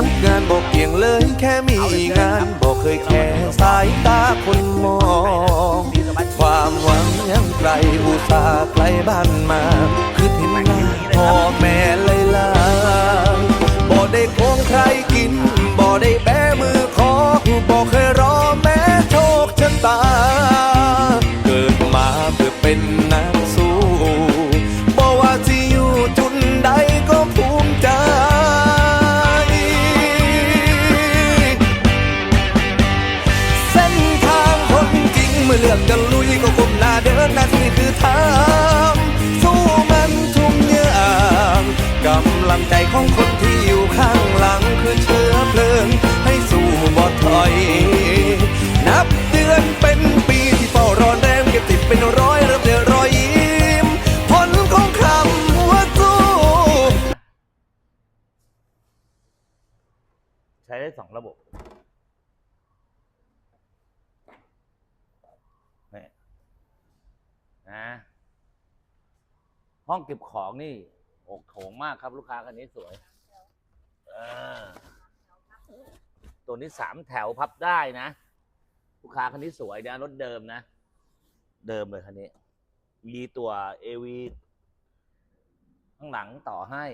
รับงานบอกเกี่ยงเลยแค่มีงานบอกเคยแค่สายตาคนมอง ความหวังยังไกลอุตส่าห์ไกลบ้านมา คือเห็นหน้าพ่อแม่เลยลาบ่ได้โกงใครกินบ่ได้แบมือขอบ่เคยรอแม้โชคชะตา เกิดมาเพื่อเป็นนัก เลือกจะลุยก็ก้มหน้าเดินหน้าที่คือทางสู้มันทุกอย่างกำลังใจของคนที่อยู่ข้างหลังคือเชื้อเพลิง ให้สู้บ่ถอย นับเดือนเป็นปีที่เฝ้ารอแรงเก็บติดเป็นร้อยเริ่มเดือรอยยิ้มผลของคำว่าสู้ใช้ได้สองระบบนี่นะ ห้องเก็บของนี่อกโถงมากครับ ลูกค้าคันนี้สวยตัวนี้สามแถวพับได้นะ ลูกค้าคันนี้สวยนะรถเดิมนะ เดิมเลยคันนี้ มีตัวเอวีข้างหลังต่อให้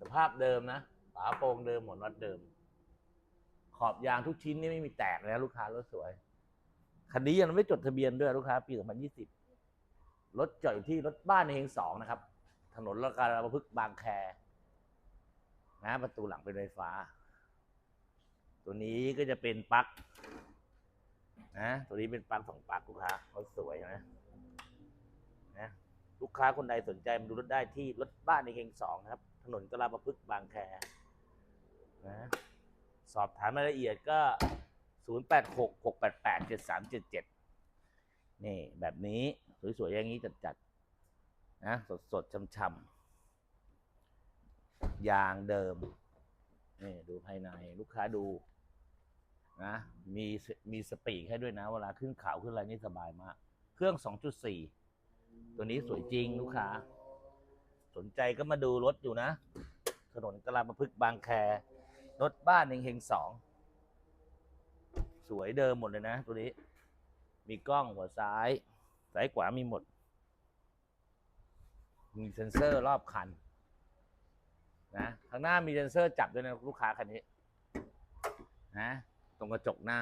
สภาพเดิมนะฝาโปร่งเดิมหมดน็อตเดิม ขอบยางทุกชิ้นนี่ไม่มีแตกนะลูกค้ารถสวยคันนี้ยังไม่จดทะเบียนด้วยลูกค้าปี2020 รถจอดอยู่ที่รถบ้านในเฮงสองนะครับ ถนนละการประพฤกษ์บางแคนะประตูหลังเป็นไฟฟ้า ตัวนี้ก็จะเป็นปลั๊กนะตัวนี้เป็นปลั๊กสองปลั๊กลูกค้ารถสวยนะนะลูกค้าคนใดสนใจมาดูรถได้ที่รถบ้านในเฮงสองนะครับ ถนนกลาประพฤกษ์บางแคนะสอบถามรายละเอียดก็ 0 8 6 6 8 8 7 3 7 7 นี่แบบนี้ สวยๆอย่างนี้จัดๆนะสดๆช่ำๆยางเดิมนี่ดูภายในลูกค้าดูนะมีมีสปีกให้ด้วยนะ เวลาขึ้นเขาขึ้นอะไรนี่สบายมาก เครื่อง 2.4 ตัวนี้สวยจริงลูกค้า สนใจก็มาดูรถอยู่นะ ถนนกลาประพฤกษ์บางแค รถบ้านเฮงเฮงสอง สวยเดิมหมดเลยนะ ตัวนี้ มีกล้องหัวซ้าย ซ้ายขวามีหมด มีเซ็นเซอร์รอบคัน นะข้างหน้ามีเซ็นเซอร์จับด้วยนะลูกค้าคันนี้ นะ ตรงกระจกหน้า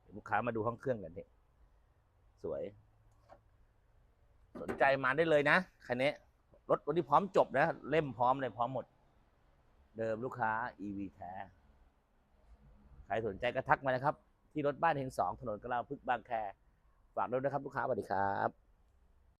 เดี๋ยวลูกค้ามาดูห้องเครื่องกันนี่สวย สนใจมาได้เลยนะคันนี้รถวันนี้พร้อมจบนะ เล่มพร้อมเลยพร้อมหมด เดิมลูกค้า EV แท้ ใครสนใจก็ทักมานะครับ ที่รถบ้านเฮงสองถนนกลาพึกบางแค ฝากด้วยนะครับลูกค้าสวัสดีครับ